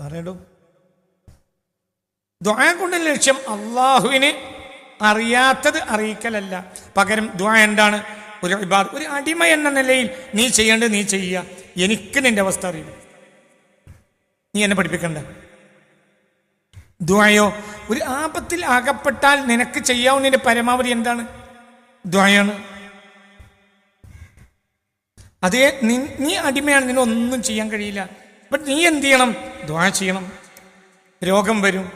പറയടൂ. ദ്വായ കൊണ്ട് ലക്ഷ്യം അള്ളാഹുവിന് അറിയാത്തത് അറിയിക്കലല്ല. പകരം ദ്വാ എന്താണ്? ഒരു ഇബാദ് ഒരു അടിമ എന്ന നിലയിൽ നീ ചെയ്യേണ്ടത് നീ ചെയ്യുക. എനിക്ക് നിന്റെ അവസ്ഥ അറിയില്ല. നീ എന്നെ പഠിപ്പിക്കണ്ട. ദ്വായോ ഒരു ആപത്തിൽ അകപ്പെട്ടാൽ നിനക്ക് ചെയ്യാവുന്നതിന്റെ പരമാവധി എന്താണ്? ദ്വായാണ് അതേ നീ അടിമയാണ് നിനൊന്നും ചെയ്യാൻ കഴിയില്ല. ബട്ട് നീ എന്ത് ചെയ്യണം? ദ്വാ ചെയ്യണം. രോഗം വരും.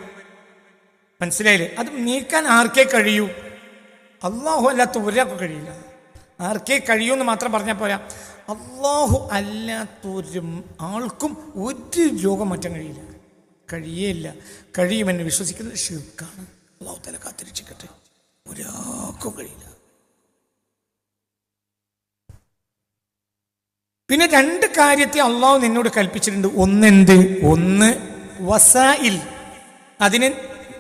മനസ്സിലായില്ലേ? അത് നീക്കാൻ ആർക്കേ കഴിയൂ? അള്ളാഹു അല്ലാത്ത ഒരാൾക്ക് കഴിയില്ല. ആർക്കേ കഴിയൂ എന്ന് മാത്രം പറഞ്ഞാൽ പോരാ. അള്ളാഹു അല്ലാത്തൊരു ആൾക്കും ഒരു രോഗം മാറ്റാൻ കഴിയില്ല. കഴിയേയില്ല. കഴിയുമെന്ന് വിശ്വസിക്കുന്നത് ഷിർക്കാണ് അള്ളാഹു തല കാത്തിരിച്ചിക്കട്ടെ. ഒരാൾക്കും കഴിയില്ല. പിന്നെ രണ്ട് കാര്യത്തെ അള്ളാഹു നിന്നോട് കൽപ്പിച്ചിട്ടുണ്ട്. ഒന്നെന്ത്? ഒന്ന് വസായിൽ. അതിന്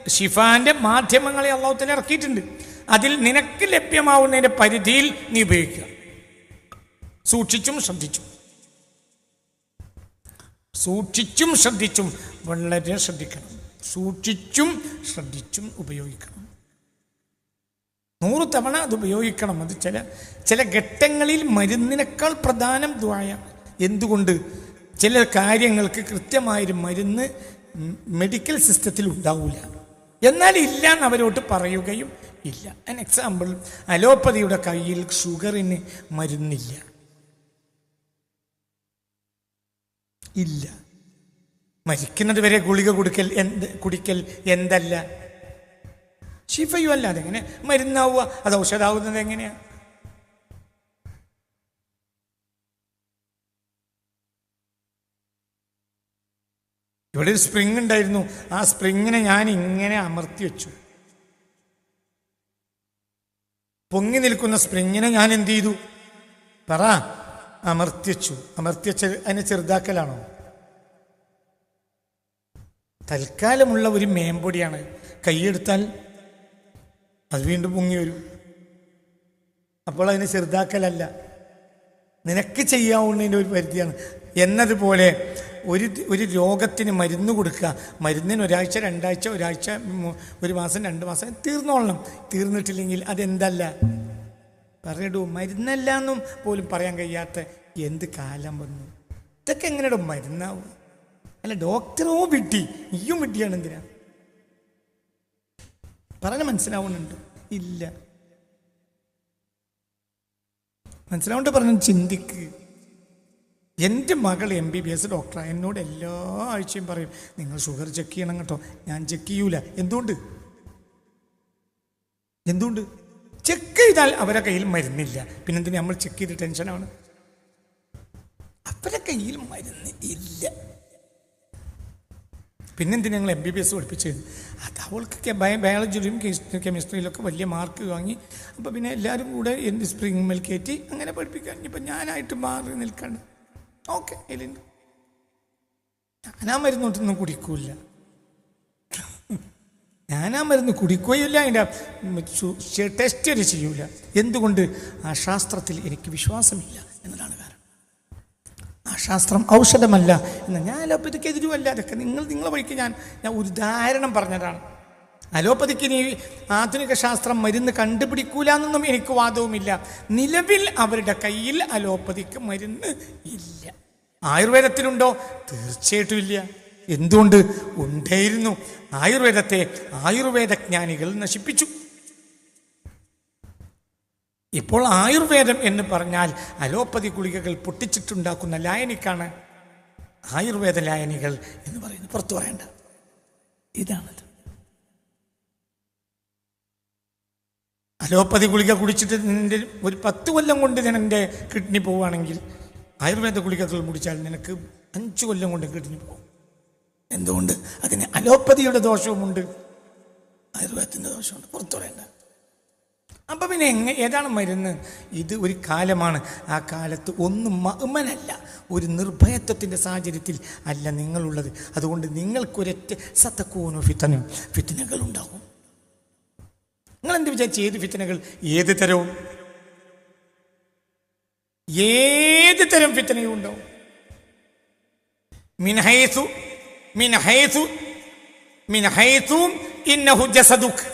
ഷിഫാന്റെ മാധ്യമങ്ങളെ അള്ളാഹു തന്നെ ഇറക്കിയിട്ടുണ്ട്. അതിൽ നിനക്ക് ലഭ്യമാവുന്നതിന്റെ പരിധിയിൽ നീ ഉപയോഗിക്കുക. സൂക്ഷിച്ചും ശ്രദ്ധിച്ചും. സൂക്ഷിച്ചും ശ്രദ്ധിച്ചും വളരെ ശ്രദ്ധിക്കണം. സൂക്ഷിച്ചും ശ്രദ്ധിച്ചും ഉപയോഗിക്കണം. നൂറ് തവണ അത് ഉപയോഗിക്കണം. അത് ചില ചില ഘട്ടങ്ങളിൽ മരുന്നിനേക്കാൾ പ്രധാനം ദ്വായ. എന്തുകൊണ്ട്? ചില കാര്യങ്ങൾക്ക് കൃത്യമായൊരു മരുന്ന് മെഡിക്കൽ സിസ്റ്റത്തിൽ ഉണ്ടാവില്ല എന്നാൽ ഇല്ല എന്ന് അവരോട്ട് പറയുകയും ഇല്ല. അൻ എക്സാമ്പിൾ അലോപ്പതിയുടെ കയ്യിൽ ഷുഗറിന് മരുന്നില്ല. ഇല്ല. മരിക്കുന്നത് വരെ ഗുളിക കൊടുക്കൽ എന്ത് കുടിക്കൽ എന്തല്ല? ഷിഫയും അല്ല അതെങ്ങനെ മരുന്നാവുക അത് ഔഷധാവുന്നത് എങ്ങനെയാ? ഇവിടെ ഒരു സ്പ്രിങ് ഉണ്ടായിരുന്നു. ആ സ്പ്രിങ്ങിനെ ഞാൻ ഇങ്ങനെ അമർത്തി വെച്ചു. പൊങ്ങി നിൽക്കുന്ന സ്പ്രിങ്ങിനെ ഞാൻ എന്ത് ചെയ്തു? പറ. അമർത്തി വെച്ചു. അമർത്തി വെച്ച അതിനെ ചെറുതാക്കലാണോ? തൽക്കാലമുള്ള ഒരു മേമ്പൊടിയാണ്. കൈയെടുത്താൽ അത് വീണ്ടും പൊങ്ങി വരും. അപ്പോൾ അതിന് ചെറുതാക്കലല്ല. നിനക്ക് ചെയ്യാവുന്നതിന്റെ ഒരു പരിധിയാണ്. എന്നതുപോലെ ഒരു ഒരു രോഗത്തിന് മരുന്ന് കൊടുക്കുക. മരുന്നിന് ഒരാഴ്ച രണ്ടാഴ്ച ഒരാഴ്ച ഒരു മാസം രണ്ട് മാസം തീർന്നോളണം. തീർന്നിട്ടില്ലെങ്കിൽ അതെന്തല്ല? പറയടൂ മരുന്നല്ല എന്നും പോലും പറയാൻ കഴിയാത്ത എന്ത് കാലം വന്നു? ഇതൊക്കെ എങ്ങനെയാണ് മരുന്നാവും. അല്ല ഡോക്ടറോ വിട്ടി? നീയും വിട്ടിയാണ് എന്തിനാ പറഞ്ഞ മനസ്സിലാവുന്നുണ്ട്. ഇല്ല. മനസ്സിലാവുണ്ട് പറഞ്ഞു ചിന്തിക്ക്. എന്റെ മകൾ എം ബി ബി എസ് ഡോക്ടറാണ് എന്നോട് എല്ലാ ആഴ്ചയും പറയും നിങ്ങൾ ഷുഗർ ചെക്ക് ചെയ്യണം കേട്ടോ. ഞാൻ ചെക്ക് ചെയ്യൂല. എന്തുകൊണ്ട്? എന്തുകൊണ്ട്? ചെക്ക് ചെയ്താൽ അവരെ കയ്യിൽ മരുന്നില്ല. പിന്നെന്തിനാ നമ്മൾ ചെക്ക് ചെയ്ത് ടെൻഷനാണ്? അവരെ കയ്യിൽ മരുന്ന് ഇല്ല. പിന്നെന്തിനാ ഞങ്ങൾ എം ബി ബി എസ് പഠിപ്പിച്ചത്? അത് അവൾക്ക് ബയോളജിയിലും കെമിസ്ട്രിയിലൊക്കെ വലിയ മാർക്ക് വാങ്ങി. അപ്പോൾ പിന്നെ എല്ലാവരും കൂടെ എന്ത് സ്പ്രിങ് മിൽ കയറ്റി അങ്ങനെ പഠിപ്പിക്കാൻ. ഇപ്പം ഞാനായിട്ട് മാറി നിൽക്കണ്ട. ഓക്കെ എലിന്റെ ഞാനാ മരുന്നോട്ടൊന്നും കുടിക്കൂല ഞാനാ മരുന്ന് കുടിക്കുകയില്ല അതിന്റെ ടെസ്റ്റ് ചെയ്യൂല. എന്തുകൊണ്ട്? ആ ശാസ്ത്രത്തിൽ എനിക്ക് വിശ്വാസമില്ല എന്നതാണ് കാരണം. ആ ശാസ്ത്രം ഔഷധമല്ല എന്ന് ഞാൻ അലോപ്പതിക്ക് എതിരുമല്ല അതൊക്കെ നിങ്ങൾ നിങ്ങളെ വഴിക്ക് ഞാൻ ഞാൻ ഒരു ഉദാഹരണം പറഞ്ഞതാണ്. അലോപ്പതിക്ക് ഇനി ആധുനിക ശാസ്ത്രം മരുന്ന് കണ്ടുപിടിക്കൂല എന്നൊന്നും എനിക്ക് വാദവുമില്ല. നിലവിൽ അവരുടെ കയ്യിൽ അലോപ്പതിക്ക് മരുന്ന് ഇല്ല. ആയുർവേദത്തിലുണ്ടോ? തീർച്ചയായിട്ടും ഇല്ല. എന്തുകൊണ്ട്? ഉണ്ടായിരുന്നു. ആയുർവേദത്തെ ആയുർവേദ ജ്ഞാനികൾ നശിപ്പിച്ചു. ഇപ്പോൾ ആയുർവേദം എന്ന് പറഞ്ഞാൽ അലോപ്പതി ഗുളികകൾ പൊട്ടിച്ചിട്ടുണ്ടാക്കുന്ന ലായനിക്കാണ്. ആയുർവേദ ലായനികൾ എന്ന് പറയുന്നത് പുറത്തു പറയേണ്ട. ഇതാണത്. അലോപ്പതി ഗുളിക കുടിച്ചിട്ട് നിന്റെ ഒരു പത്ത് കൊല്ലം കൊണ്ട് എന്റെ കിഡ്നി പോവുകയാണെങ്കിൽ ആയുർവേദ ഗുളികകൾ മുടിച്ചാൽ നിനക്ക് അഞ്ച് കൊല്ലം കൊണ്ട് കിഡ്നി പോകും. എന്തുകൊണ്ട്? അതിന് അലോപ്പതിയുടെ ദോഷവുമുണ്ട്. ആയുർവേദത്തിന്റെ ദോഷമുണ്ട് പുറത്തു പറയേണ്ട. അപ്പൊ പിന്നെ എങ്ങ ഏതാണ് മരുന്ന്? ഇത് ഒരു കാലമാണ്. ആ കാലത്ത് ഒന്നും മഅ്മനല്ല ഒരു നിർഭയത്വത്തിന്റെ സാഹചര്യത്തിൽ അല്ല നിങ്ങളുള്ളത്. അതുകൊണ്ട് നിങ്ങൾക്കൊരൊറ്റ സത്തക്കൂനു ഫിത്തന ഫിത്തനകൾ ഉണ്ടാവും നിങ്ങൾ എന്ത് വിചാരിച്ച് ഏത് ഫിത്തനകൾ? ഏത് തരവും? ഏത് തരം ഫിത്തനയും ഉണ്ടാവും? മിൻഹൈസു മിൻഹൈസു മിൻഹൈസും മിൻ ഹൈസു ഇന്നഹു ജസദുക്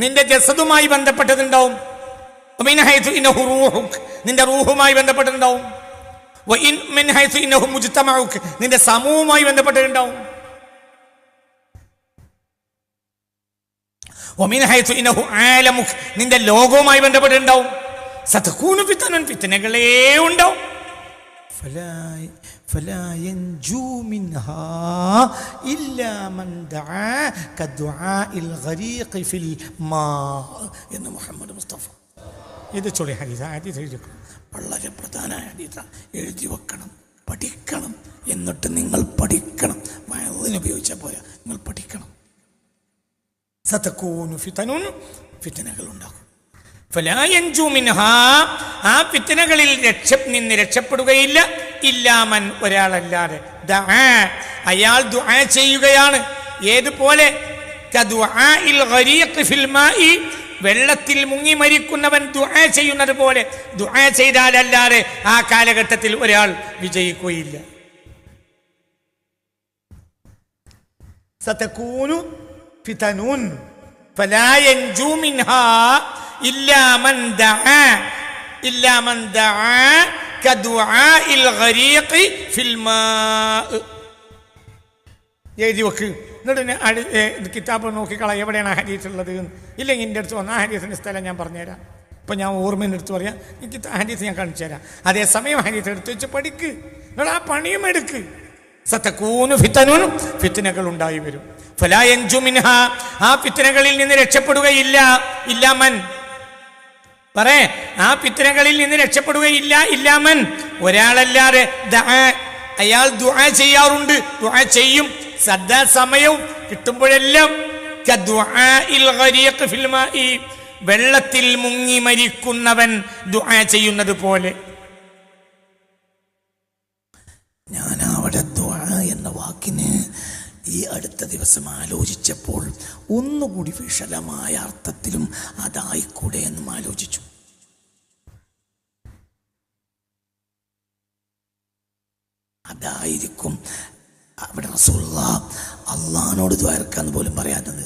നിന്റെ ജസദുമായി ബന്ധപ്പെട്ടതുണ്ടാവും. നിന്റെ റൂഹുമായി ബന്ധപ്പെട്ടിട്ടുണ്ടാവും. നിന്റെ സമൂഹവുമായി ബന്ധപ്പെട്ടിട്ടുണ്ടാവും. നിന്റെ ലോകവുമായി ബന്ധപ്പെട്ടിട്ടുണ്ടാവും. സത്കൂനും പിത്തനും ഫിത്തനകളേ ഉണ്ടാവും. എന്ന് മുഹമ്മദ് മുസ്തഫ. ഇത് ചൊല്ലി ഹദീസ് ഹദീസ് എഴുതി വെക്കണം വളരെ പ്രധാനമായ ഹദീസാണ് എഴുതി വെക്കണം പഠിക്കണം എന്നിട്ട് നിങ്ങൾ പഠിക്കണം. വയതിന് ഉപയോഗിച്ചാൽ പോരാ നിങ്ങൾ പഠിക്കണം. സതക്കൂനു ഫിത്തനും ഫിത്തനകൾ ഉണ്ടാകും ഫലായഞ്ചു മിൻഹ ആ ഫിത്തനകളിൽ രക്ഷ നിന്ന് രക്ഷപ്പെടുകയില്ല. ഇല്ലാമൻ ഒരാളല്ലാതെ. അയാൾ ദുആ ചെയ്യുകയാണ്. ഏതുപോലെ? വെള്ളത്തിൽ മുങ്ങി മരിക്കുന്നവൻ ദുആ ചെയ്യുന്നത് പോലെ. ദുആ ചെയ്താലല്ലാതെ ആ കാലഘട്ടത്തിൽ ഒരാൾ വിജയിക്കുകയില്ല. സതകൂനു ഫിതനൂൻ ഫലാ മിൻഹാ എഴുതി വെക്ക്. എന്നിട്ട് കിതാബ് നോക്കിക്കള എവിടെയാണ് ആ ഹരീസ് ഉള്ളത് ഇല്ലെങ്കിൽ എന്റെ അടുത്ത് വന്ന ആ ഹരീസിന്റെ സ്ഥലം ഞാൻ പറഞ്ഞുതരാം. ഇപ്പം ഞാൻ ഓർമ്മേന്റെ അടുത്ത് പറയാം. എനിക്ക് ഹരീസ് ഞാൻ കാണിച്ചു തരാം. അതേസമയം ഹരീസ് എടുത്ത് വെച്ച് പഠിക്ക്. നിങ്ങൾ ആ പണിയും എടുക്ക്. സത്തക്കൂനു ഫിത്തനും ഫിത്തനകൾ ഉണ്ടായി വരും. ഫലായഞ്ചു ആ ഫിത്തനകളിൽ നിന്ന് രക്ഷപ്പെടുകയില്ല. ഇല്ല മൻ പറേ ആ പിത്തരകളിൽ നിന്ന് രക്ഷപ്പെടുകയില്ല ഇല്ലാമൻ. ഒരാളല്ലാതെ അയാൾ ദുആ ചെയ്യാറുണ്ട് ദുആ ചെയ്യും. സദാ സമയവും കിട്ടുമ്പോഴെല്ലാം വെള്ളത്തിൽ മുങ്ങി മരിക്കുന്നവൻ ദുആ ചെയ്യുന്നത് പോലെ. ഞാൻ അവിടെ ദുആ എന്ന വാക്കിന് ഈ അടുത്ത ദിവസം ആലോചിച്ചപ്പോൾ ഒന്നുകൂടി വിശലമായ അർത്ഥത്തിലും അതായിക്കൂടെ എന്നും ആലോചിച്ചു. അതായിരിക്കും അവിടെ റസൂള്ള അള്ളഹാനോട് ദ്വാരക്കാന്ന് പോലും പറയാത്തത്.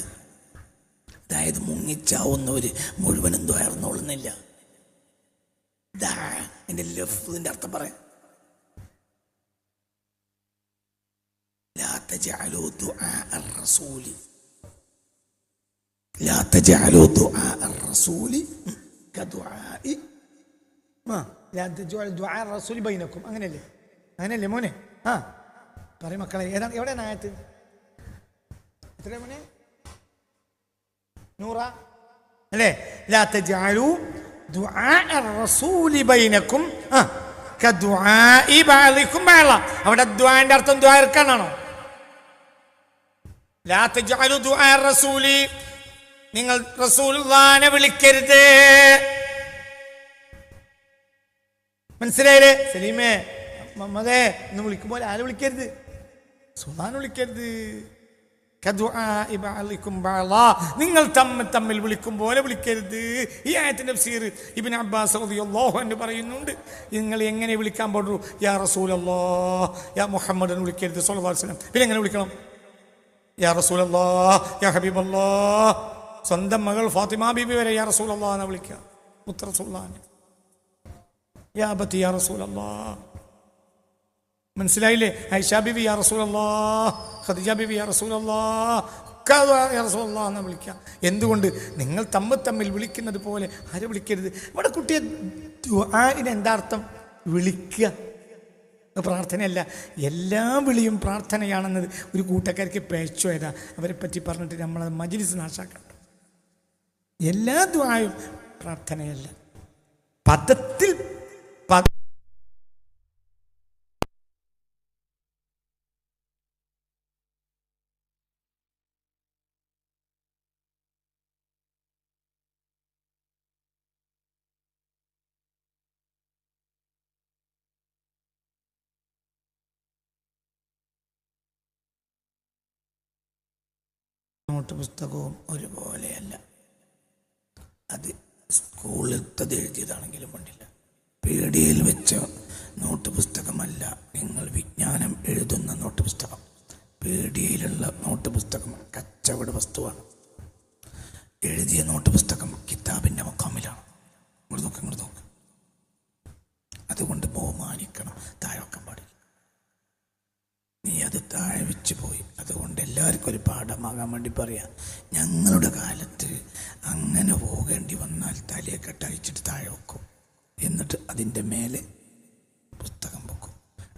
അതായത് മുങ്ങിച്ചാവുന്നവർ മുഴുവനും ദ്വാരന്നോളുന്നില്ല എന്റെ ലഫ്തിന്റെ അർത്ഥം പറയാം. ബൈനക്കും അങ്ങനെയല്ലേ? അങ്ങനെയല്ലേ മോനെ? ആ. പറയും മക്കളെ എവിടെയാണ് ആയത്ത്? എത്രയാ മോനെ? നൂറ? അല്ലേ? ലാത്തജാലു റസൂലി ബൈനക്കും അവിടെ അർത്ഥം ദ്വാർക്കാനാണോ റസൂലി. നിങ്ങൾ റസൂലുള്ളാനെ വിളിക്കരുത്. മനസ്സിലായില്ലേ? സലീമേ മമ്മദേ എന്ന് വിളിക്കുമ്പോൾ ആരെ വിളിക്കരുത്? സുഹാൻ വിളിക്കരുത്. നിങ്ങൾ തമ്മിൽ തമ്മിൽ വിളിക്കും പോലെ വിളിക്കരുത്. ഈ ആയത്തിന്റെ സീർ ഇബിൻ അബ്ബാസ് റളിയല്ലാഹു അൻഹു പറയുന്നുണ്ട്. നിങ്ങൾ എങ്ങനെ വിളിക്കാൻ പാടുള്ളൂ? യാ റസൂലല്ലോ യാ മുഹമ്മദ് വിളിക്കരുത് സ്വല്ലല്ലാഹു അലൈഹി വസല്ലം. പിന്നെ എങ്ങനെ വിളിക്കണം? യാ റസൂലല്ലാഹ് യാ ഹബീബല്ലാഹ് സ്വന്തം മകൾ ഫാത്തിമ ബീബി വരെ യാ റസൂലല്ലാഹ് എന്ന് വിളിക്കുക. മുത്ത റസൂലുള്ളാഹിനെ യാ അബത്തി യാ മനസ്സിലായില്ലേ? ഐഷാ ബിബി യാ റസൂലല്ലാ ഖദീജ ബിബി യാ റസൂലല്ലാ. റസൂലല്ലാ എന്ന് വിളിക്കാം എന്തുകൊണ്ട്? നിങ്ങൾ തമ്മിൽ തമ്മിൽ വിളിക്കുന്നത് പോലെ ആരെ വിളിക്കരുത്? ഇവിടെ കുട്ടിയെ ദുആഇന് എന്താ അർത്ഥം? വിളിക്കുക. പ്രാർത്ഥനയല്ല. എല്ലാ വിളിയും പ്രാർത്ഥനയാണെന്നത് ഒരു കൂട്ടക്കാർക്ക് പേച്ചോയതാ അവരെ പറ്റി പറഞ്ഞിട്ട് നമ്മളത് മജിലിസ് നാശാക്കണ്ട. എല്ലാ ദ്വായും പ്രാർത്ഥനയല്ല. പദത്തിൽ നോട്ട് പുസ്തകവും ഒരുപോലെയല്ല. അത് സ്കൂളിലത്തത് എഴുതിയതാണെങ്കിലും വേണ്ടില്ല പേടിയിൽ വെച്ച നോട്ട് പുസ്തകമല്ല നിങ്ങൾ വിജ്ഞാനം എഴുതുന്ന നോട്ട് പുസ്തകം. പേടിയിലുള്ള നോട്ട് പുസ്തകം കച്ചവട വസ്തുവാണ്. എഴുതിയ നോട്ട് പുസ്തകം കിതാബിന്റെ മുഖാമിലാണ്. ഇങ്ങോട്ട് നോക്ക് ഇങ്ങോട്ട് നോക്ക് അതുകൊണ്ട് ബഹുമാനിക്കണം താഴോക്കം പാടില്ല. നീ അത് താഴെ വെച്ച് പോയി. അതുകൊണ്ട് എല്ലാവർക്കും ഒരു പാഠമാകാൻ വേണ്ടി പറയാം. ഞങ്ങളുടെ കാലത്ത് അങ്ങനെ പോകേണ്ടി വന്നാൽ തലയെ കെട്ടഴിച്ചിട്ട് താഴെ വെക്കും. എന്നിട്ട് അതിന്റെ മേലെ പുസ്തകം വെക്കും.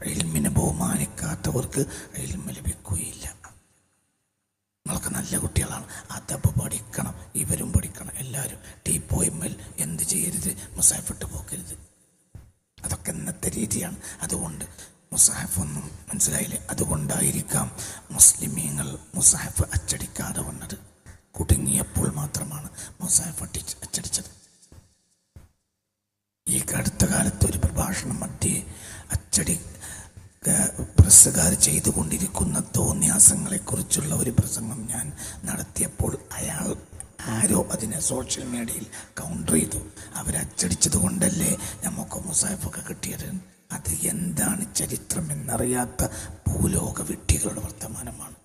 എൽമിനെ ബഹുമാനിക്കാത്തവർക്ക് എൽമ ലഭിക്കുകയില്ല. നിങ്ങൾക്ക് നല്ല കുട്ടികളാണ്. അതപ്പ് പഠിക്കണം. ഇവരും പഠിക്കണം. എല്ലാവരും ടീ പോയിമ്മൽ എന്ത് ചെയ്യരുത്? മുസാഫിട്ട് പോക്കരുത്. അതൊക്കെ ഇന്നത്തെ രീതിയാണ്. അതുകൊണ്ട് മുസാഹഫ് ഒന്നും മനസ്സിലായില്ലേ. അതുകൊണ്ടായിരിക്കാം മുസ്ലിമീങ്ങൾ മുസാഹഫ് അച്ചടിക്കാതെ വന്നത്. കുടുങ്ങിയപ്പോൾ മാത്രമാണ് മുസാഹഫ് അടി അച്ചടിച്ചത്. ഈ അടുത്ത കാലത്ത് ഒരു പ്രഭാഷണം മധ്യേ അച്ചടി പ്രസ്സുകാർ ചെയ്തുകൊണ്ടിരിക്കുന്ന തോന്നിയാസങ്ങളെക്കുറിച്ചുള്ള ഒരു പ്രസംഗം ഞാൻ നടത്തിയപ്പോൾ അയാൾ ആരോ അതിനെ സോഷ്യൽ മീഡിയയിൽ കൗണ്ടർ ചെയ്തു. അവരച്ചടിച്ചത് കൊണ്ടല്ലേ നമുക്ക് മുസാഫൊക്കെ കിട്ടിയത് അത് എന്താണ് ചരിത്രം എന്നറിയാത്ത ഭൂലോക വിഡ്ഢികളുടെ വർത്തമാനമാണ്.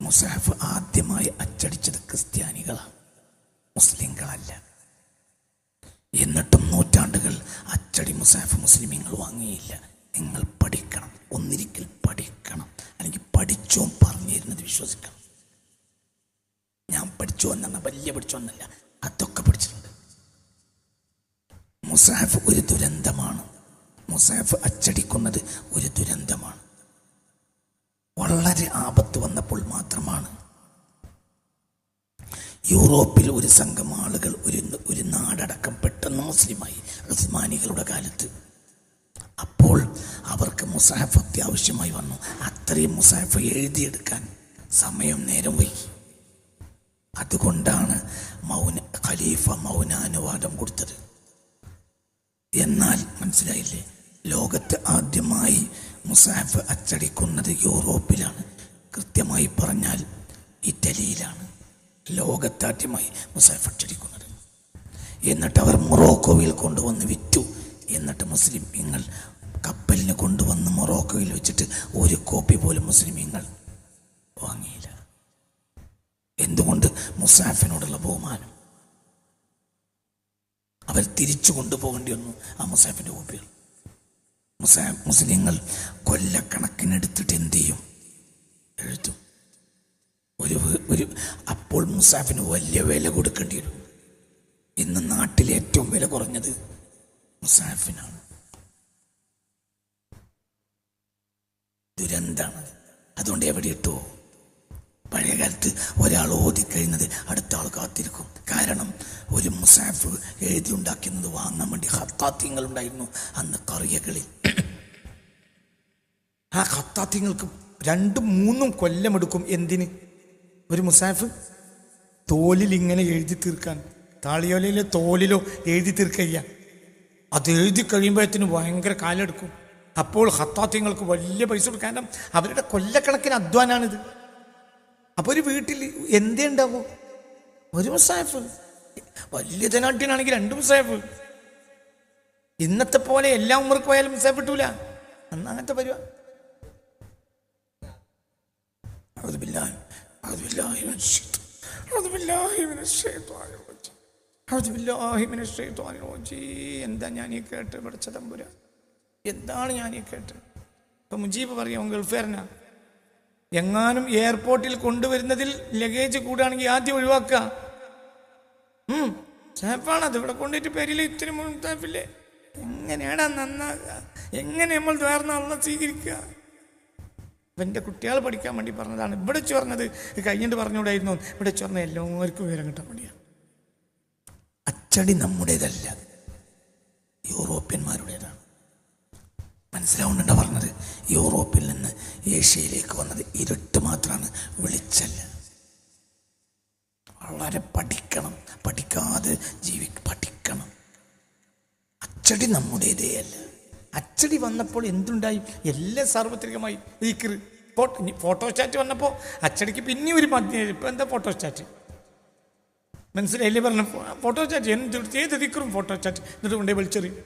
മുസാഫ് ആദ്യമായി അച്ചടിച്ചത് ക്രിസ്ത്യാനികളാണ് മുസ്ലിങ്ങളല്ല. എന്നിട്ടും നൂറ്റാണ്ടുകൾ അച്ചടി മുസാഫ് മുസ്ലിമീങ്ങൾ വാങ്ങിയില്ല. നിങ്ങൾ പഠിക്കണം ഒന്നിരിക്കൽ പഠിക്കണം അല്ലെങ്കിൽ പഠിച്ചോ പറഞ്ഞു തരുന്നത് വിശ്വസിക്കണം. ഞാൻ പഠിച്ചു എന്നാണ് വലിയ പഠിച്ചു എന്നല്ല അതൊക്കെ പഠിച്ചിട്ടുണ്ട്. മുസാഫ് ഒരു ദുരന്തമാണ്. മുസാഫ് അച്ചടിക്കുന്നത് ഒരു ദുരന്തമാണ്. വളരെ ആപത്ത് വന്നപ്പോൾ മാത്രമാണ്. യൂറോപ്പിൽ ഒരു സംഘം ആളുകൾ ഒരു ഒരു നാടടക്കം പെട്ടെന്ന് മുസ്ലിമായി ഉസ്മാനികളുടെ കാലത്ത്. അപ്പോൾ അവർക്ക് മുസാഫ് അത്യാവശ്യമായി വന്നു. അത്രയും മുസാഫ് എഴുതിയെടുക്കാൻ സമയം നേരം വൈകി. അതുകൊണ്ടാണ് മൗന ഖലീഫ മൗനാനുവാദം കൊടുത്തത്. എന്നാൽ മനസ്സിലായില്ലേ? ലോകത്ത് ആദ്യമായി മുസാഫ് അച്ചടിക്കുന്നത് യൂറോപ്പിലാണ്. കൃത്യമായി പറഞ്ഞാൽ ഇറ്റലിയിലാണ്. ലോകത്താദ്യമായി മുസാഫ് അച്ചടിക്കുന്നത്. എന്നിട്ട് അവർ മൊറോക്കോയിൽ കൊണ്ടുവന്ന് വിറ്റു. എന്നിട്ട് മുസ്ലിം ഇങ്ങൾ കപ്പലിന് കൊണ്ടുവന്ന് മൊറോക്കോയിൽ വെച്ചിട്ട് ഒരു കോപ്പി പോലും മുസ്ലിമീങ്ങൾ വാങ്ങിയില്ല. എന്തുകൊണ്ട്? മുസാഫിനോടുള്ള ബഹുമാനം. അവർ തിരിച്ചു കൊണ്ടുപോകേണ്ടി വന്നു ആ മുസാഫിന്റെ കോപ്പികൾ. മുസാ മുസ്ലിങ്ങൾ കൊല്ലക്കണക്കിനെടുത്തിട്ട് എന്ത് ചെയ്യും? എഴുതും. ഒരു ഒരു അപ്പോൾ മുസാഫിന് വലിയ വില കൊടുക്കേണ്ടി വരും. ഇന്ന് നാട്ടിൽ ഏറ്റവും വില കുറഞ്ഞത് മുസാഫിനാണ്. ദുരന്താണ്. അതുകൊണ്ട് എവിടെ ഇട്ടു? പഴയ കാലത്ത് ഒരാൾ ഓതിക്കഴിയുന്നത് അടുത്ത ആൾ കാത്തിരിക്കും. കാരണം ഒരു മുസാഫ് എഴുതി ഉണ്ടാക്കുന്നത് വാങ്ങാൻ വേണ്ടി ഹത്താത്യങ്ങൾ ഉണ്ടായിരുന്നു അന്ന് കറിയകളിൽ. ആ ഹത്താത്യങ്ങൾക്ക് രണ്ടും മൂന്നും കൊല്ലമെടുക്കും എന്തിന്? ഒരു മുസാഫ് തോലിൽ ഇങ്ങനെ എഴുതി തീർക്കാൻ താളിയോലയിലെ തോലിലോ എഴുതി തീർക്കയ്യ. അത് എഴുതി കഴിയുമ്പോഴത്തേനും ഭയങ്കര കാലെടുക്കും. അപ്പോൾ ഹത്താത്യങ്ങൾക്ക് വലിയ പൈസ കൊടുക്കും കാരണം അവരുടെ കൊല്ലക്കണക്കിന് അധ്വാനാണിത്. അപ്പോൾ ഒരു വീട്ടിൽ എന്തേ ഉണ്ടാവും? ഒരു മുസാഫ് വലിയ ജനാട്ടിനാണെങ്കിൽ രണ്ട് മുസാഫ് ഇന്നത്തെ പോലെ എല്ലാ ഉമ്മർക്ക് പോയാലും മുസാഫ് കിട്ടൂല. അന്ന് അങ്ങനത്തെ പരുവ എന്താ ഞാൻ ഈ കേട്ട് പഠിച്ച തമ്പുര എന്താണ് ഞാൻ ഈ കേട്ട്? ഇപ്പൊ മുജീബ് പറയാം ഗൾഫേറിനാ എങ്ങാനും എയർപോർട്ടിൽ കൊണ്ടുവരുന്നതിൽ ലഗേജ് കൂടുകയാണെങ്കിൽ ആദ്യം ഒഴിവാക്കുക. സേഫാണ് അത് ഇവിടെ കൊണ്ടുപോയിട്ട് പേരിൽ ഇത്തിരി മുൻതാഫില്ലേ എങ്ങനെയാണ് നന്നാകുക എങ്ങനെ നമ്മൾ വേർന്ന അള്ള സ്വീകരിക്കുക? എന്റെ കുട്ടികൾ പഠിക്കാൻ വേണ്ടി പറഞ്ഞതാണ്. ഇവിടെ ചേർന്നത് കഴിഞ്ഞിട്ട് പറഞ്ഞുകൂടായിരുന്നു. ഇവിടെ ചേർന്ന എല്ലാവർക്കും വിവരം കിട്ടാൻ വേണ്ടിയാണ്. അച്ചടി നമ്മുടേതല്ല. യൂറോപ്യന്മാരുടേതാണ്. മനസ്സിലാവുന്നുണ്ടോ പറഞ്ഞത്? യൂറോപ്പിൽ നിന്ന് ഏഷ്യയിലേക്ക് വന്നത് ഇരുട്ട് മാത്രമാണ് വെളിച്ചല്ല വളരെ പഠിക്കണം. പഠിക്കാതെ ജീവി പഠിക്കണം. അച്ചടി നമ്മുടേതേ അല്ല അച്ചടി വന്നപ്പോൾ എന്തുണ്ടായി? എല്ലാം സാർവത്രികമായി. ഫോട്ടോ സ്റ്റാറ്റ് വന്നപ്പോൾ അച്ചടിക്ക് പിന്നെ ഒരു മധ്യ ഇപ്പം എന്താ ഫോട്ടോസ്റ്റാറ്റ്? മനസ്സിലായില്ലേ പറഞ്ഞ ഫോട്ടോ സ്റ്റാറ്റ് എന്ത് ഏത് ദിക്കറും ഫോട്ടോ സ്റ്റാറ്റ് എന്നിട്ട് കൊണ്ടേ വിളിച്ചെറിയും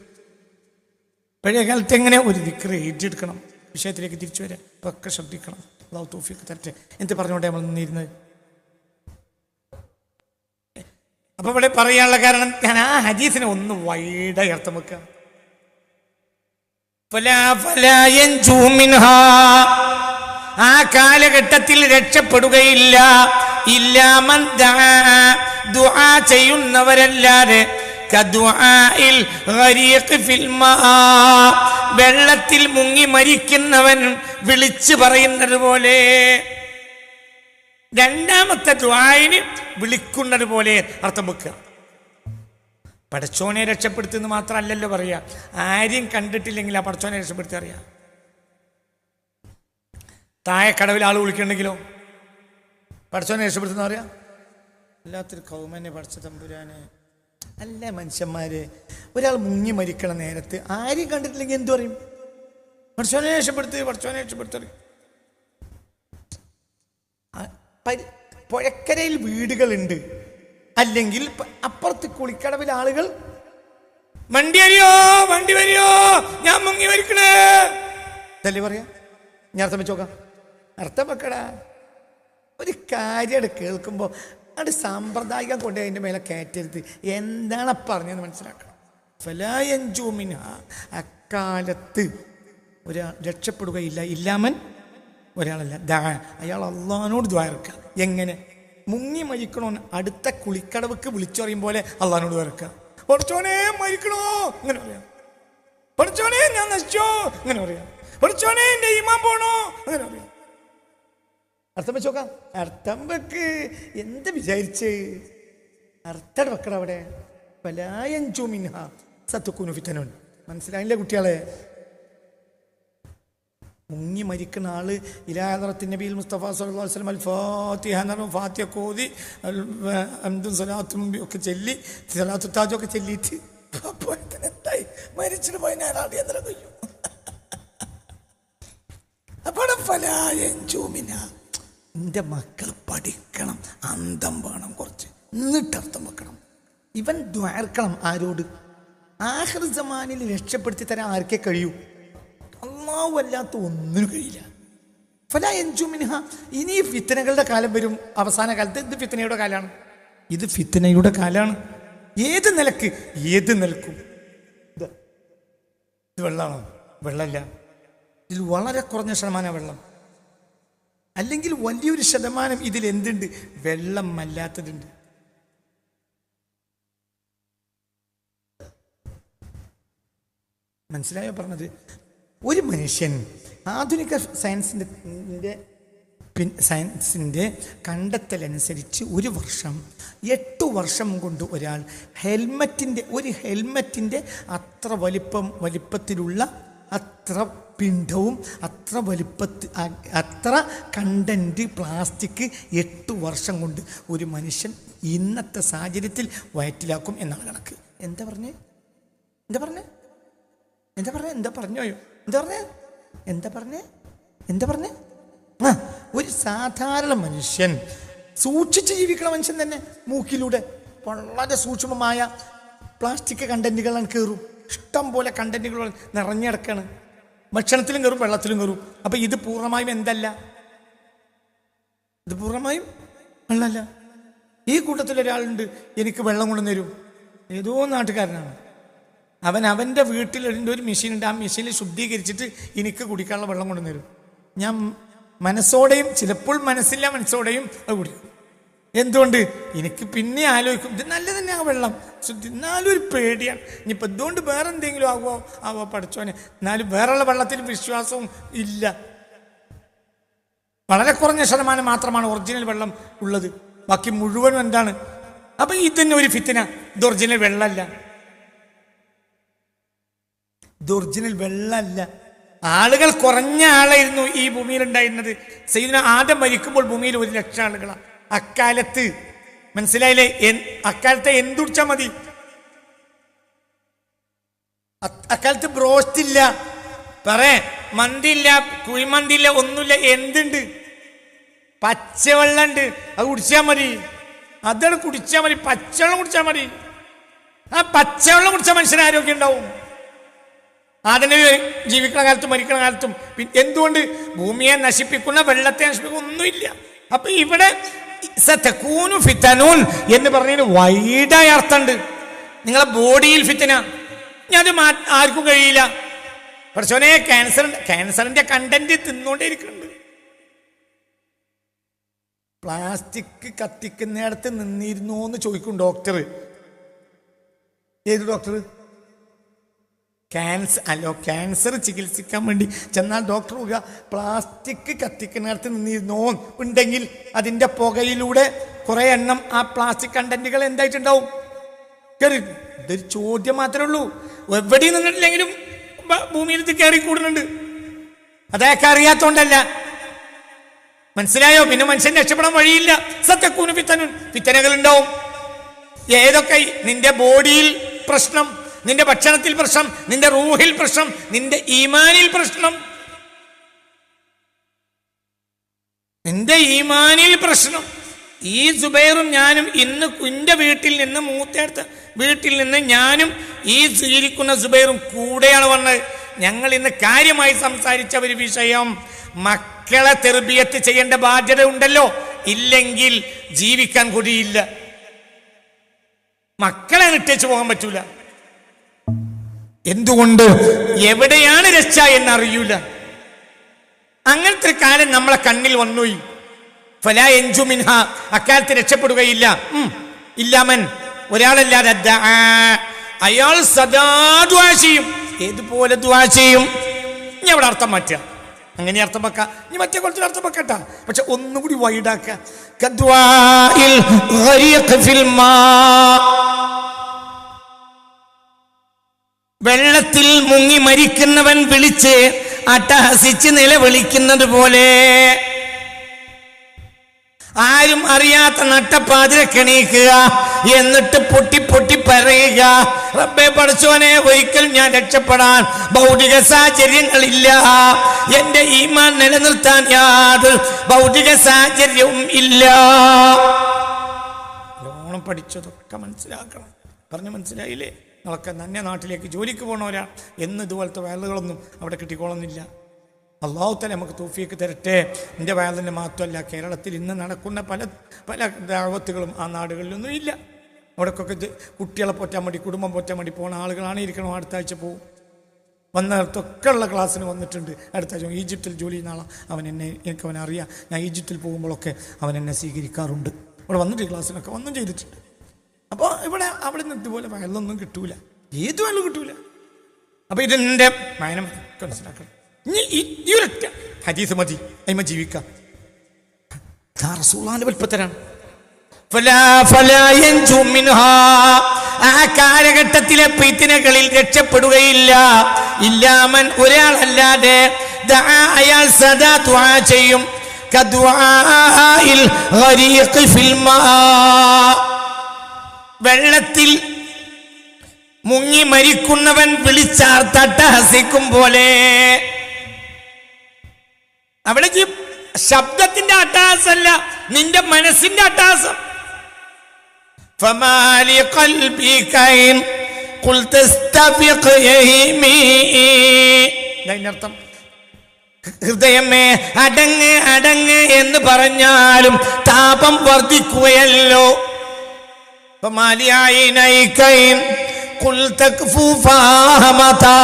പഴയ കാലത്ത് എങ്ങനെ ഒരു ദിക്കറ് ഏറ്റെടുക്കണം? വിഷയത്തിലേക്ക് തിരിച്ചു വരാം ഇപ്പം ഒക്കെ ശ്രദ്ധിക്കണം. അള്ളാഹു തോഫിക്ക് തരട്ടെ. എന്ത് പറഞ്ഞോട്ടെ നമ്മൾ നിന്നിരുന്നത്? അപ്പൊ ഇവിടെ പറയാനുള്ള കാരണം ഞാൻ ആ ഹദീസിനെ ഒന്ന് വൈഡായി അർത്ഥം വെക്കുക. ആ കാലഘട്ടത്തിൽ രക്ഷപ്പെടുകയില്ല. ഇല്ലാമൻ ചെയ്യുന്നവരല്ലാതെ വെള്ളത്തിൽ മുങ്ങി മരിക്കുന്നവൻ വിളിച്ചു പറയുന്നത് പോലെ രണ്ടാമത്തെ ദ്വായിന് വിളിക്കുന്നത് പോലെ അർത്ഥം വെക്കുക. പടച്ചോനെ രക്ഷപ്പെടുത്തുന്നത് മാത്രമല്ലല്ലോ പറയുക. ആരെയും കണ്ടിട്ടില്ലെങ്കിൽ ആ പടച്ചോനെ രക്ഷപ്പെടുത്തി അറിയാം. താഴെ കടവിൽ ആൾ വിളിക്കണമെങ്കിലോ പടച്ചോനെ രക്ഷപ്പെടുത്തുന്ന അറിയാം? അല്ലാത്തൊരു കൗമനെ പടച്ച തമ്പുരാനെ. അല്ല മനുഷ്യന്മാര്. ഒരാൾ മുങ്ങി മരിക്കണ നേരത്ത് ആരെയും കണ്ടിട്ടില്ലെങ്കിൽ എന്തു പറയും? പടച്ചോനെ രക്ഷപ്പെടുത്ത് പടച്ചോനെ രക്ഷപ്പെടുത്തറി പുഴക്കരയിൽ വീടുകളുണ്ട്. അല്ലെങ്കിൽ അപ്പുറത്ത് കുളിക്കടവിൽ ആളുകൾ വണ്ടി വരിയോ? വണ്ടി വരിയോ? ഞാൻ മുങ്ങി മരിക്കണേ. തല്ലി പറയാ? ഞാൻ അർത്ഥം വെച്ചോക്കാം അർത്ഥം വെക്കടാ. ഒരു കാര്യം കേൾക്കുമ്പോൾ അത് സാമ്പ്രദായികം കൊണ്ട് അതിന്റെ മേലെ കയറ്റരുത്. എന്താണ് പറഞ്ഞതെന്ന് മനസ്സിലാക്കണം. ഫലായഞ്ചൂമിന അക്കാലത്ത് ഒരാൾ രക്ഷപ്പെടുകയില്ല ഇല്ലാമൻ ഒരാളല്ല. ദാ അയാൾ അള്ളഹാനോട് ദ്വാരക്കുക എങ്ങനെ? മുങ്ങി മരിക്കണോ? അടുത്ത കുളിക്കടവക്ക് വിളിച്ചറിയും പോലെ അള്ളഹാനോട് ദ്വാരക്കുക പഠിച്ചോനെ മരിക്കണോ? അങ്ങനെ പറയാം. പഠിച്ചോനെ ഞാൻ നശിച്ചോ? അങ്ങനെ പറയാം. പഠിച്ചോനെ എന്റെ ഈമാൻ പോണോ? അങ്ങനെ പറയാം. അർത്ഥം വെച്ചോക്കാം അർത്ഥം വെക്ക്. എന്ത് വിചാരിച്ച്? അർത്ഥം വെക്കട അവിടെ. പലായഞ്ചു മിൻഹ. സത്തുക്കുനു മനസ്സിലായില്ലേ കുട്ടികളെ? മുങ്ങി മരിക്കുന്ന ആൾ ഇലാഹറത്തിൻ നബിയിൽ മുസ്തഫ അലൈഹി വസല്ലം അൽ ഫാത്തിഹ എന്ന് ഫാത്തിഹ കോതി അന്തും സലാത്തും ഒക്കെ ചൊല്ലി സലാത്തു താജൊക്കെ ചൊല്ലിയിട്ട് അപ്പോൾ എന്തായി? മരിച്ചിട്ട് പോയി ഞാൻ കഴിയും അപ്പോൾ ഫലായഞ്ചൂമിന എന്റെ മക്കൾ പഠിക്കണം അന്തം വേണം കുറച്ച്. എന്നിട്ട് അർത്ഥം വെക്കണം. ഇവൻ ദ്വാർക്കണം ആരോട്? ആഹർ സമാനിൽ രക്ഷപ്പെടുത്തി തരാൻ ആർക്കേ കഴിയൂ? അള്ളാഹു അല്ലാത്ത ഒന്നിനും കഴിയില്ല. ഫല എൻജുമിൻഹ ഇനി ഈ ഫിത്തനകളുടെ കാലം വരും. അവസാന കാലത്ത് ഇത് ഫിത്തനയുടെ കാലമാണ് ഇത് ഫിത്തനയുടെ കാലമാണ് ഏത് നിലയ്ക്ക്? ഏത് നിലക്കും? ഇത് വെള്ളമാണോ വെള്ളമല്ല ഇതിൽ വളരെ കുറഞ്ഞ ശതമാനം വെള്ളം. അല്ലെങ്കിൽ വലിയൊരു ശതമാനം ഇതിൽ എന്തുണ്ട് വെള്ളം അല്ലാത്തതുണ്ട് മനസ്സിലായോ പറഞ്ഞത്? ഒരു മനുഷ്യൻ ആധുനിക സയൻസിന്റെ സയൻസിന്റെ കണ്ടെത്തലനുസരിച്ച് ഒരു വർഷം എട്ട് വർഷം കൊണ്ട് ഒരാൾ ഹെൽമറ്റിന്റെ ഒരു ഹെൽമറ്റിന്റെ അത്ര വലിപ്പം വലിപ്പത്തിലുള്ള അത്ര പിണ്ഡവും അത്ര വലിപ്പത്തിൽ അത്ര കണ്ടന്റ് പ്ലാസ്റ്റിക് എട്ട് വർഷം കൊണ്ട് ഒരു മനുഷ്യൻ ഇന്നത്തെ സാഹചര്യത്തിൽ വയറ്റിലാക്കും എന്നാണ് കണക്ക്. എന്താ പറഞ്ഞേ? എന്താ പറഞ്ഞേ? എന്താ പറഞ്ഞേ? എന്താ പറഞ്ഞോയോ എന്താ പറഞ്ഞേ? എന്താ പറഞ്ഞേ? എന്താ പറഞ്ഞേ? ആ ഒരു സാധാരണ മനുഷ്യൻ സൂക്ഷിച്ച് ജീവിക്കുന്ന മനുഷ്യൻ തന്നെ മൂക്കിലൂടെ വളരെ സൂക്ഷ്മമായ പ്ലാസ്റ്റിക് കണ്ടന്റുകളാണ് കയറും ഇഷ്ടം പോലെ കണ്ടന്റുകൾ നിറഞ്ഞിടക്കാണ് ഭക്ഷണത്തിലും കയറും വെള്ളത്തിലും കയറും. അപ്പൊ ഇത് പൂർണമായും എന്തല്ല? ഇത് പൂർണമായും വെള്ളമല്ല ഈ കൂട്ടത്തിൽ ഒരാളുണ്ട് എനിക്ക് വെള്ളം കൊണ്ടു തരും. ഏതോ നാട്ടുകാരനാണ്. അവൻ അവന്റെ വീട്ടിൽ ഒരു മെഷീൻ ഉണ്ട്. ആ മെഷീനിൽ ശുദ്ധീകരിച്ചിട്ട് എനിക്ക് കുടിക്കാനുള്ള വെള്ളം കൊണ്ടു തരും. ഞാൻ മനസ്സോടെയും ചിലപ്പോൾ മനസ്സില്ല മനസ്സോടെയും അത് കുടിക്കും. എന്തുകൊണ്ട്? എനിക്ക് പിന്നെ ആലോചിക്കും. ഇത് നല്ല തന്നെ വെള്ളം. എന്നാലും ഒരു പേടിയാണ്. ഇനിയിപ്പോൾ എന്തുകൊണ്ട് വേറെ എന്തെങ്കിലും ആകുമോ ആവോ പഠിച്ചോനെ എന്നാലും വേറെയുള്ള വെള്ളത്തിൽ വിശ്വാസവും ഇല്ല. വളരെ കുറഞ്ഞ ശതമാനം മാത്രമാണ് ഒറിജിനൽ വെള്ളം ഉള്ളത്. ബാക്കി മുഴുവനും എന്താണ്? അപ്പൊ ഇതന്നെ ഒരു ഫിത്തിന. ഇത് ഒറിജിനൽ വെള്ളമല്ല. ഇത് ഒറിജിനൽ വെള്ളമല്ല. ആളുകൾ കുറഞ്ഞ ആളായിരുന്നു ഈ ഭൂമിയിൽ ഉണ്ടായിരുന്നത് സൈദിന ആദ്യം മരിക്കുമ്പോൾ ഭൂമിയിൽ ഒരു ലക്ഷം ആളുകളാണ്. അക്കാലത്ത്. മനസ്സിലായില്ലേ? അക്കാലത്തെ എന്തുടിച്ചാ മതി? അക്കാലത്ത് ബ്രോസ്റ്റ് ഇല്ല പറേ മന്തില്ല കുഴിമന്തില്ല ഒന്നുമില്ല. എന്തുണ്ട്? പച്ചവെള്ളം ഉണ്ട് അത് കുടിച്ചാൽ മതി. അതാണ് കുടിച്ചാൽ മതി. പച്ചവെള്ളം കുടിച്ചാൽ മതി. ആ പച്ചവെള്ളം കുടിച്ച മനുഷ്യന് ആരോഗ്യം ഉണ്ടാവും. ആദ്യം ജീവിക്കുന്ന കാലത്തും മരിക്കുന്ന കാലത്തും. എന്തുകൊണ്ട്? ഭൂമിയെ നശിപ്പിക്കുന്ന വെള്ളത്തെ നശിപ്പിക്കുന്ന ഒന്നുമില്ല. അപ്പൊ ഇവിടെ സതകൂനു ഫിത്തനൂൻ എന്ന് പറഞ്ഞതിന് വൈഡായ അർത്ഥമുണ്ട്. നിങ്ങളെ ബോഡിയിൽ ഫിത്തന ഞാൻ അത് മാ ആർക്കും കഴിയില്ല. പഠിച്ചോനെ ക്യാൻസർ ക്യാൻസറിന്റെ കണ്ടന്റ് തിന്നുകൊണ്ടേ ഇരിക്കുന്നുണ്ട് പ്ലാസ്റ്റിക് കത്തിക്കുന്നിടത്ത് നിന്നിരുന്നോ എന്ന് ചോദിക്കും ഡോക്ടർ ഏത് ഡോക്ടർ ക്യാൻസർ അല്ലോ ക്യാൻസർ ചികിത്സിക്കാൻ വേണ്ടി ചെന്നാൽ ഡോക്ടർ പോവുക പ്ലാസ്റ്റിക് കത്തിക്കുന്നിടത്ത് നിന്നിരുന്നോ ഉണ്ടെങ്കിൽ അതിന്റെ പുകയിലൂടെ കുറെ എണ്ണം ആ പ്ലാസ്റ്റിക് കണ്ടന്റുകൾ എന്തായിട്ടുണ്ടാവും? കയറി ഇതൊരു ചോദ്യം മാത്രമേ ഉള്ളൂ. എവിടെ നിന്നിട്ടില്ലെങ്കിലും ഭൂമിയിൽ ഇത് കയറി കൂടുന്നുണ്ട്. അതൊക്കെ അറിയാത്തോണ്ടല്ല. മനസ്സിലായോ? പിന്നെ മനുഷ്യൻ രക്ഷപ്പെടാൻ വഴിയില്ല. സത്യക്കൂന് പിത്തനും ഫിത്തനകൾ ഉണ്ടാവും ഏതൊക്കെ നിന്റെ ബോഡിയിൽ പ്രശ്നം നിന്റെ ഭക്ഷണത്തിൽ പ്രശ്നം നിന്റെ റൂഹിൽ പ്രശ്നം നിന്റെ ഈമാനിൽ പ്രശ്നം. നിന്റെ ഈമാനിൽ പ്രശ്നം. ഈ സുബൈറും ഞാനും ഇന്ന് കുന്റെ വീട്ടിൽ നിന്ന് മൂത്തേടുത്ത വീട്ടിൽ നിന്ന് ഞാനും ഈ സ്വീകരിക്കുന്ന സുബൈറും കൂടെയാണ് വന്നത്. ഞങ്ങൾ ഇന്ന് കാര്യമായി സംസാരിച്ച ഒരു വിഷയം മക്കളെ തെർബിയത്ത് ചെയ്യേണ്ട ബാധ്യത ഉണ്ടല്ലോ. ഇല്ലെങ്കിൽ ജീവിക്കാൻ കൂടിയില്ല മക്കളെ നിട്ടേച്ച് പോകാൻ പറ്റൂല. എന്തുകൊണ്ട്? എവിടെയാണ് രക്ഷ എന്നറിയൂല. അങ്ങനത്തെ കാലം നമ്മളെ കണ്ണിൽ വന്നുപോയി. ഫല എഞ്ചു മിൻഹ അക്കാലത്ത് രക്ഷപ്പെടുകയില്ല. ഇല്ലാമൻ ഒരാളല്ലാതെ അയാൾ സദാ ദ്വാ ചെയ്യും. ഏതുപോലെ ദ്വാ ചെയ്യും? ഇനി അവിടെ അർത്ഥം മാറ്റുക. അങ്ങനെ അർത്ഥം വെക്ക. ഇനി മറ്റേ കുറച്ച് അർത്ഥം വെക്കട്ട. പക്ഷെ ഒന്നുകൂടി വൈഡാക്കുക വെള്ളത്തിൽ മുങ്ങി മരിക്കുന്നവൻ വിളിച്ച് അട്ടഹസിച്ച് നിലവിളിക്കുന്നത് പോലെ. ആരും അറിയാത്ത നട്ടപ്പാതിരക്കെണീക്കുക എന്നിട്ട് പൊട്ടി പൊട്ടി പറയുക റബ്ബെ പഠിച്ചോനെ ഒരിക്കൽ ഞാൻ രക്ഷപ്പെടാൻ ഭൗതിക സാഹചര്യങ്ങളില്ല. എന്റെ ഈമാൻ നിലനിർത്താൻ യാതൊരു ഭൗതിക സാഹചര്യവും ഇല്ല. ഓണം പഠിച്ചതൊക്കെ മനസ്സിലാക്കണം. പറഞ്ഞു മനസ്സിലായില്ലേ? നിങ്ങളൊക്കെ നന്നെ നാട്ടിലേക്ക് ജോലിക്ക് പോകണവരാ എന്ന് ഇതുപോലത്തെ വയലുകളൊന്നും അവിടെ കിട്ടിക്കോളുന്നില്ല. അള്ളാഹുത്തല നമുക്ക് തൂഫിയൊക്കെ തരട്ടെ. എന്റെ വയലിന്റെ മാത്രമല്ല കേരളത്തിൽ ഇന്ന് നടക്കുന്ന പല പല ദാവത്തുകളും ആ നാടുകളിലൊന്നും ഇല്ല. അവിടേക്കൊക്കെ കുട്ടികളെ പോറ്റാൻ വേണ്ടി കുടുംബം പോറ്റാൻ വേണ്ടി പോകുന്ന ആളുകളാണ് ഇരിക്കണം അടുത്ത ആഴ്ച പോകും വന്നിടത്തൊക്കെ ഉള്ള ക്ലാസ്സിന് വന്നിട്ടുണ്ട്. അടുത്ത ആഴ്ച ഈജിപ്തിൽ ജോലി ചെയ്യുന്ന അവൻ എന്നെ എനിക്ക് അവനറിയാം ഞാൻ ഈജിപ്തിൽ പോകുമ്പോഴൊക്കെ അവൻ എന്നെ സ്വീകരിക്കാറുണ്ട്. അവിടെ വന്നിട്ട് ക്ലാസ്സിനൊക്കെ ഒന്നും ചെയ്തിട്ടുണ്ട്. അപ്പോൾ ഇവിടെ അവിടെ നിന്ന് ഇതുപോലെ വയലൊന്നും കിട്ടൂല. ഏത് വയലും കിട്ടൂല. അപ്പൊ ഇതിന്റെ മയനം മനസ്സിലാക്കണം. ഇനി ഈ- ഒരൊറ്റ ഹദീസ് മതി. അയിമ ജീവിക്കാം. മിൻഹാ. ആ കാലഘട്ടത്തിലെ പിത്തിനകളിൽ രക്ഷപ്പെടുകയില്ല. ഇല്ലാമൻ ഒരാളല്ലാതെ അയാൾ സദാ ത്വാ ചെയ്യും. കദ്വാ. വെള്ളത്തിൽ മുങ്ങി മരിക്കുന്നവൻ വിളിച്ചാർത്തട്ടഹസിക്കും പോലെ അവിടെ ഈ ശബ്ദത്തിന്റെ അട്ടഹാസമല്ല നിന്റെ മനസ്സിന്റെ അട്ടഹാസം فما لقلبك إن قلت استفق يهيمي ഇതിന്റെ അർത്ഥം ഹൃദയമേ അടങ്ങ് അടങ്ങ് എന്ന് പറഞ്ഞാലും താപം വർദ്ധിക്കുകയല്ലോ فما لعينيك إن قلت اكفوا فاهمتا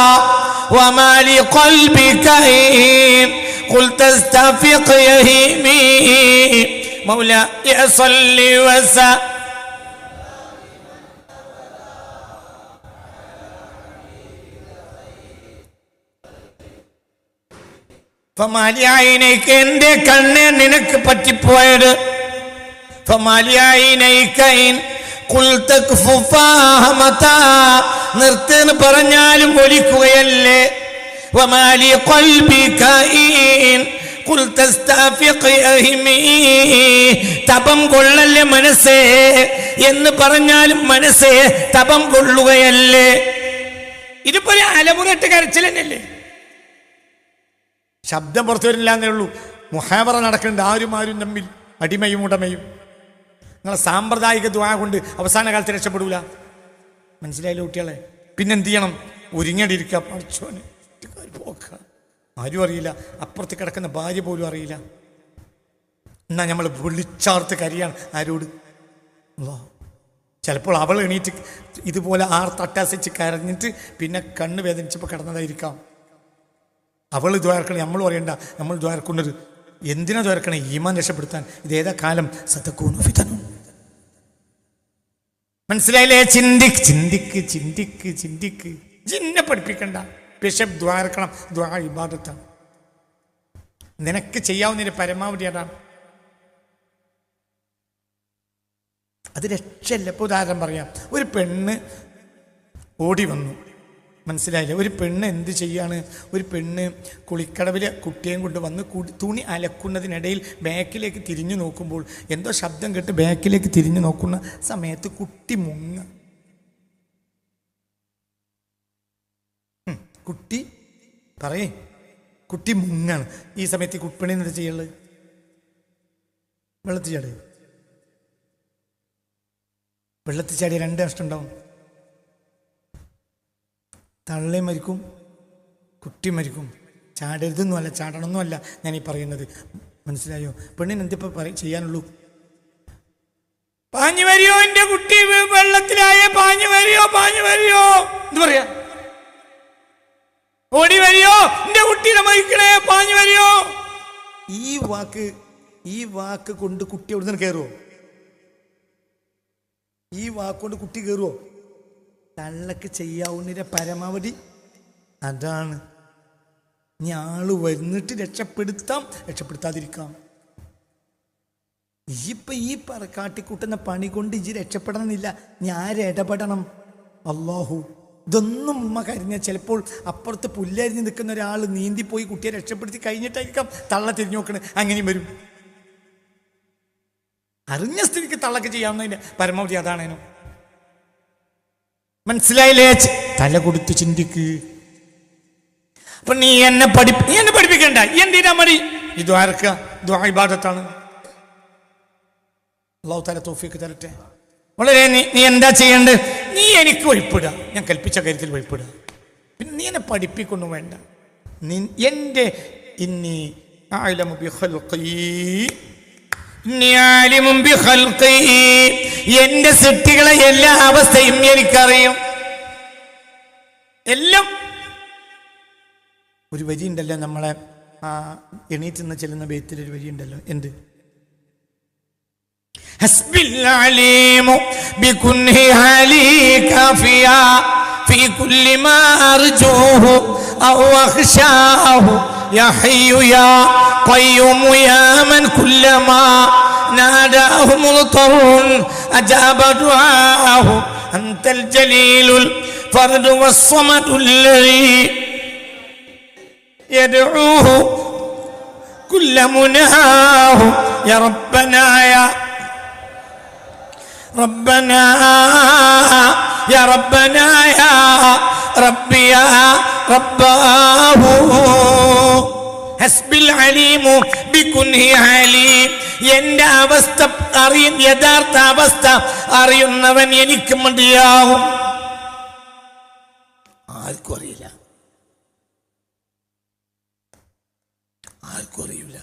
وما لقلبك إن قلت استفق يهيمي مولاي صل وسلم ഫമാലിയായിനേക്ക് എന്റെ കണ്ണ് നിനക്ക് പറ്റിപ്പോയത് ഫമാലിയായിനൈക്കൈൻ ഖുൽതക് ഫുഫാഹമതാ. നിർത്തുന്ന് പറഞ്ഞാലും ഒലിക്കുകയല്ലേ. തപം കൊള്ളല്ലേ മനസ്സേ? എന്ന് പറഞ്ഞാലും മനസ്സേ തപം കൊള്ളുകയല്ലേ? ഇതിപ്പോ ഒരു തന്നെയല്ലേ? ശബ്ദം പുറത്തു വരില്ല എന്നേ ഉള്ളൂ. മുഹാബറ നടക്കുന്നുണ്ട്. ആരും ആരും തമ്മിൽ അടിമയും ഉടമയും. നിങ്ങളെ സാമ്പ്രദായിക ദ്വാ കൊണ്ട് അവസാന കാലത്ത് രക്ഷപ്പെടൂല. മനസ്സിലായില്ല കുട്ടികളെ? പിന്നെന്ത് ചെയ്യണം? ഒരുങ്ങടിയിരിക്കുക പഠിച്ചോന് പോക്ക. ആരും അറിയില്ല. അപ്പുറത്ത് കിടക്കുന്ന ഭാര്യ പോലും അറിയില്ല. എന്നാ നമ്മൾ വിളിച്ചാർത്ത് കരിയാണ്. ആരോട്? ചിലപ്പോൾ അവൾ എണീറ്റ് ഇതുപോലെ ആർ തട്ടാസിച്ച് കരഞ്ഞിട്ട് പിന്നെ കണ്ണ് വേദനിച്ചപ്പോൾ കിടന്നതായിരിക്കാം. അവൾ ദ്വാരക്കണം നമ്മൾ പറയണ്ട. നമ്മൾ ദ്വാരക്കുന്നത് എന്തിനാ ദ്വാരക്കണേ ഈമാൻ രക്ഷപ്പെടുത്താൻ. ഇതേതാ കാലം? സത്യക്കൂന്നു ഫിതനും മനസ്സിലായില്ലേ? ചിന്തിക്ക് ചിന്തിക്ക് ചിന്തിക്ക് ചിന്തിക്ക്. ചിന്നെ പഠിപ്പിക്കണ്ട. ബിഷപ്പ് ദ്വാരക്കണം. ദ്വാ ഇബാദത്താണ്. നിനക്ക് ചെയ്യാവുന്നതിന്റെ പരമാവധി അതാണ്. അത് രക്ഷയില്ല. ഇപ്പോൾ ഉദാഹരണം പറയാം. ഒരു പെണ്ണ് ഓടി വന്നു. മനസ്സിലായില്ലേ. ഒരു പെണ്ണ് എന്ത് ചെയ്യാണ്? ഒരു പെണ്ണ് കുളിക്കടവിൽ കുട്ടിയെയും കൊണ്ട് വന്ന് തുണി അലക്കുന്നതിനിടയിൽ ബാക്കിലേക്ക് തിരിഞ്ഞു നോക്കുമ്പോൾ എന്തോ ശബ്ദം കേട്ട് ബാക്കിലേക്ക് തിരിഞ്ഞു നോക്കുന്ന സമയത്ത് കുട്ടി മുങ്ങ. കുട്ടി പറയേ. കുട്ടി മുങ്ങാണ്. ഈ സമയത്ത് കുപ്പിണി എന്താ ചെയ്യുള്ളത് വെള്ളത്തിൽ ചാടി. വെള്ളത്തിൽ ചാടി രണ്ട് നഷ്ടം ഉണ്ടാവും. തള്ളി മരിക്കും കുട്ടി മരിക്കും. ചാടരുതെന്നുമല്ല ചാടണമെന്നുമല്ല ഞാൻ ഈ പറയുന്നത്. മനസ്സിലായോ? പെണ്ണിന് എന്തിപ്പോ പറ- ചെയ്യാനുള്ളൂ? പാഞ്ഞു വരിയോ എന്റെ കുട്ടി? വെള്ളത്തിലായേ പാഞ്ഞു വരിയോ പാഞ്ഞു വരിയോ? എന്ന് പറയാ? ഓടി വരിയോ? എന്റെ കുട്ടിയുടെ മരിക്കണേ പാഞ്ഞു വരിയോ? ഈ വാക്ക് ഈ വാക്ക് കൊണ്ട് കുട്ടി എവിടുന്ന് കയറുമോ ഈ വാക്കുകൊണ്ട് കുട്ടി കയറുമോ തള്ളക്ക് ചെയ്യാവുന്നതിന്റെ പരമാവധി. അതാണ്. ഇനി ആൾ വന്നിട്ട് രക്ഷപ്പെടുത്താം രക്ഷപ്പെടുത്താതിരിക്കാം. ഇപ്പൊ ഈ പറ കാട്ടിക്കൂട്ടുന്ന പണി കൊണ്ട് ഇജി രക്ഷപ്പെടണമെന്നില്ല. ഞാൻ ഇടപെടണം? അള്ളാഹു. ഇതൊന്നും ഉമ്മ കരിഞ്ഞ ചിലപ്പോൾ അപ്പുറത്ത് പുല്ലരിഞ്ഞ് നിൽക്കുന്ന ഒരാൾ നീന്തിപ്പോയി കുട്ടിയെ രക്ഷപ്പെടുത്തി കഴിഞ്ഞിട്ടായിരിക്കാം തള്ള തിരിഞ്ഞു നോക്കണേ. അങ്ങനെയും വരും. അറിഞ്ഞ സ്ഥിതിക്ക് തള്ളക്ക് ചെയ്യാവുന്നതിന്റെ പരമാവധി അതാണേനോ. മനസ്സിലായില്ലേ? തല കൊടുത്ത് ചിന്തിക്ക്. അപ്പൊ നീ എന്നെ പഠി നീ എന്നെ പഠിപ്പിക്കണ്ട. എന്തിനാ മതി? ഇത് ആർക്ക ഇബാദത്താണ്. അള്ളാഹു തല തോഫിക്ക് തരട്ടെ. വളരെ നീ നീ എന്താ ചെയ്യേണ്ടത്? നീ എനിക്ക് വഴിപ്പെടുക ഞാൻ കൽപ്പിച്ച കാര്യത്തിൽ വഴിപ്പെടുക പിന്നെ നീ എന്നെ പഠിപ്പിക്കൊന്നും വേണ്ട. നീ എന്റെ ഇന്നി അഅലമു എന്റെ സിട്ടികളെ എല്ലാ അവസ്ഥയും എനിക്കറിയും. എല്ലാം. ഒരു വരി ഉണ്ടല്ലോ നമ്മളെ ആ എണീറ്റ് നിന്ന് ചെല്ലുന്ന ബേത്തിൽ ഒരു വരി ഉണ്ടല്ലോ. എന്ത്? ഹസ്ബിൽ قيوم يا من كلما ناداه مضطر أجاب دعاه أنت الجليل الفرد والصمد الذي يدعوه كل مناه. يا ربنا يا ربنا يا ربنا يا ربي يا رباه. ഹസ്ബിൽ അലീമു ബികുൻഹി അലീം. എന്റെ അവസ്ഥ അറിയ യഥാർത്ഥ അവസ്ഥ അറിയുന്നവൻ എനിക്ക് മതിയാവും. ആർക്കും അറിയില്ല. ആർക്കും അറിയില്ല.